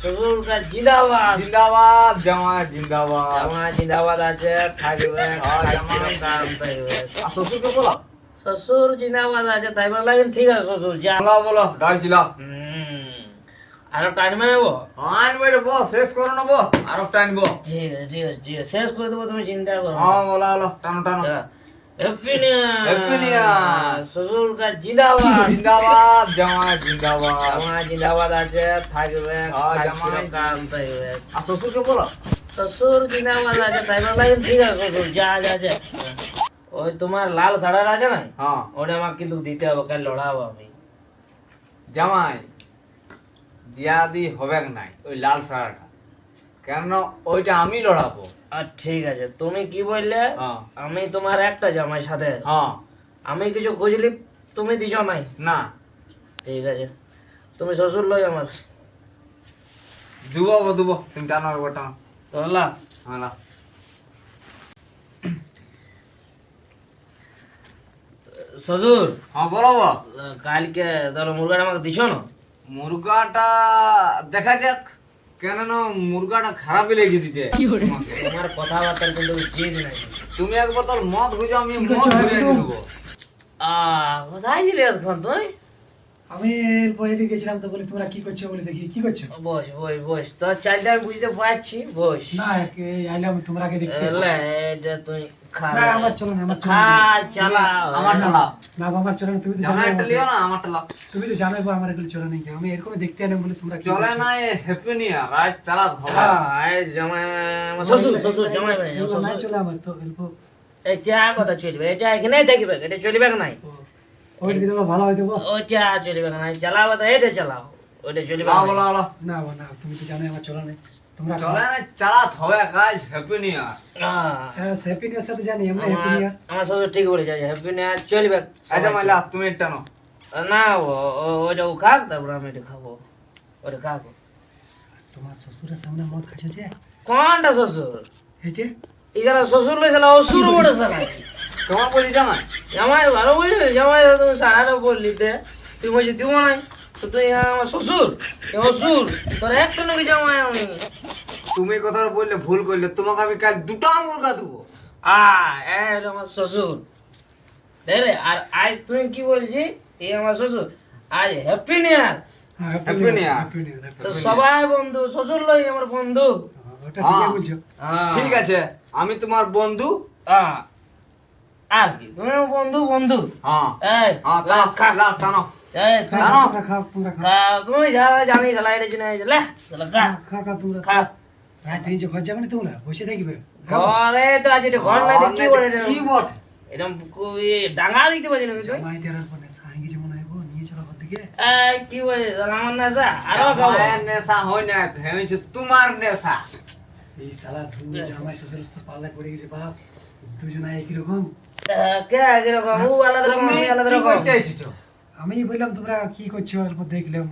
শ্বশুর জিন্দাবাদ জিন্দাবাদ জিন্দাবাদ জিন্দাবাদ আছে থাকবে হ্যাঁ, থাকবে, কাম থাকবে। আর শ্বশুরকে বলো শ্বশুর জিন্দাবাদ আছে তাই বলে লাগে ঠিক আছে শ্বশুর যা বলো বলো ডাল আরও টাইমে নেব আনব এটা বস শেষ করে নেব আর একটা আনব ঠিক আছে ঠিক আছে শেষ করে দেবো তুমি চিন্তা করো। হ্যাঁ বলো হলো টানো টানো শ্বশুরকে বলো? শ্বশুর জিন্দাবাদ আছে তাই ঠিক আছে শ্বশুর যা যা ওই তোমার লাল সাড়ার আছে না? হ্যাঁ। ওটা আমাকে কিন্তু দিতে হবে কাল লড়াবো আমি। জামাই দিয়া দি হবে নাই ওই লাল সারাটা কেন ওইটা আমি লড়াবো। আর ঠিক আছে তুমি কি বললে? হ্যাঁ। আমি তোমার একটা জামাই সাথে। হ্যাঁ। আমি কিছু খুঁজলি? তুমি দিছ নাই না। ঠিক আছে। তুমি শ্বশুর লই আমার। দুবো দুবো। তুমি টানো একবার টানো তোলা হ্যাঁ শ্বশুর? হ্যাঁ বলো কালকে ধরো মুরগাটা আমাকে দিছ না? মুরগাটা দেখা যাক। কেন না মুরগাটা খারাপ লেগে দিতে। তোমাকে। তোমার কথাবার্তার কিন্তু জিদ নাই। তুমি এক বোতল মদ খুঁজো আমি মদ খুঁজে দেবো। আহ কোথায় গেলে এখন তুই আমি বইতে গেছিলাম তো বলি তোমরা কি করছ? বলে দেখি কি করছ? বস বস বস তোর চালটা আমি বুঝতে পারছি বস। না আইলাম তোমরা দেখতে এলে, এটা তুই খা না, আমার চলো না, আমার খা চালা আমারটা লাও না বাবা চলো তুমি তো জানো জামাই লিও না আমারটা লাও তুমি তো জানো গো আমার এগুলো চলে নাকি আমি এরকম দেখতে এলাম বলে তোমরা চলে না এ হ্যাপি নিয়ে রাত চালাত হবে হ্যাঁ, জামাই আমার শ্বশুর শ্বশুর জামাই। শ্বশুর। চলে আমার তো এটা কথা চলবে এটা এখানে থাকবে এটা চলবে নাই? ওই দিলে ভালো হয়তো গো। ওইটা চলবে না চালাবো তো এটা চালাও ওইটা চলবে না। বলো বলো। না না তুমি তো জানো আমার চলে নেই। তোমরা চলে না চালাত হবে কাজ হ্যাপি নিয়ে হ্যাঁ। হ্যাঁ হ্যাপি নিয়ার সাথে জানি আমরা হ্যাপি আমার আমার শ্বশুর ঠিক বলেছে হ্যাপি নিউ চলবে। আচ্ছা মাইলা তুমি একটা নো না ও- ও- ওইটা ও খাক তারপর আমি এটা খাব। ওটা খাক। তোমার শ্বশুরের সামনে মদ খাচ্ছো যে? কোনটা শ্বশুর? এই যে? শ্বশুর লইছিল অসুর বড় সালা তোমার বলি জামাই? জামাই ভালো জামাই তুমি সারাটা বললি তে তুই বলছি দিব নাই তো তুই আমার শ্বশুর? অসুর তোর একটা নাকি জামাই আমি? তুমি কথাটা বললে ভুল করলে। তোমাকে আমি কাল দুটো মুরগা দেবো আ এ আমার শ্বশুর। দেখলে আর আজ তুই কি বলছি? এই আমার শ্বশুর। আজ হ্যাপি হ্যাঁ নিয়ার হ্যাপি নিয়ার তো সবাই বন্ধু শ্বশুর লই আমার বন্ধু। হ্যাঁ। বলছো। হ্যাঁ। ঠিক আছে আমি তোমার বন্ধু। হ্যাঁ। আর কি? তুমি বন্ধু বন্ধু। হ্যাঁ। জানো? তোমরা খাও তোমরা খাও খা, তুমি জানি জ্বালা এটা জন্য লে খা। খা খা তোমরা। খা। রাত হয়েছে ঘর যাবে না তোমরা? বসে দেখবে ঘরে তো আজ এটা ঘর নাই কি করে কি বটে? এরকম কো- দিতে পারছি না তুই জামাই টেরার পরে সাই গেছে মনে হয় নিয়ে চলো ঘর দিকে। এই কি বলে আমার না আরও খাব। নেশা হয় না হয়েছে তোমার নেশা। এই শালা দুই জামাই শ্বশুর পাল্লা পড়ে গেছে বাপ। দুজনে একই রকম। আমি বললাম তোমরা কি করছ? অল্প দেখলাম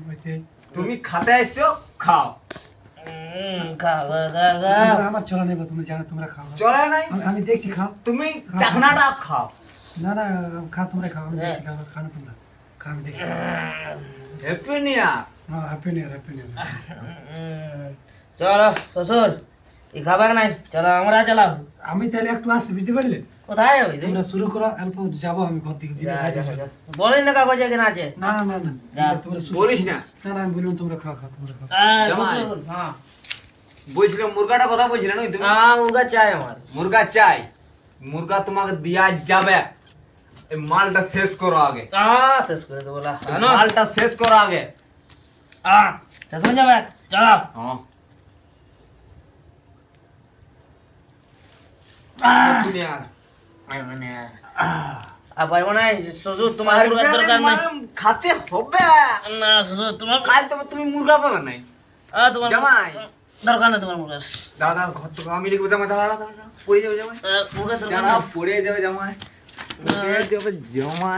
তুমি খাতে এসছো খাও। আমার চলা নেবে তুমি জানো তোমরা খাও। চলে নাই? আমি- দেখছি খাও। তুমি চাকনাটা খাও। না না খা তোমরা খাও আমি দেখছি খাও খানা তোমরা। খা আমি দেখছি। হ্যাপি নিয়া হ্যাঁ হ্যাপি নিয়ার হ্যাপি হুম, চলো শ্বশুর। খাবার নাই চলো আমরা চালাও আমি তাহলে একটু আসছি বুঝতে পারলে কোথায় যাবি তোমরা শুরু করো অল্প যাব আমি ঘর। যা। বলিস না কাগজ এখানে আছে। না না না না তোমরা বলিস না। না না আমি বললাম তোমরা খাও খাও তোমরা খাও। হ্যাঁ। বলছিলাম মুরগাটা কথা বলছিলে না তুমি? আহ, মুরগা চাই আমার। মুরগা চাই। মুরগা তোমাকে দিয়া যাবে। এই মালটা শেষ করো আগে। আহ, শেষ করে দেবো। মালটা শেষ করো আগে। আহ, শেষ হয়ে যাবে। চলো। হ্যাঁ আহ, হ্যাপি নিয়া আর মানে, আর পারব না শ্বশুর তোমার মুরগার দরকার নাই খাতে হবে। না শ্বশুর তোমার কাল তবে তুমি মুরগা পাবে নাই। তোমার জামাই। দরকার নেই তোমার মুরগার। দাদা ঘর তো আমি লিখব জামাই পড়ে যাবে জামাই। পড়ে যাবে জামাই। পড়ে যাবে জামাই।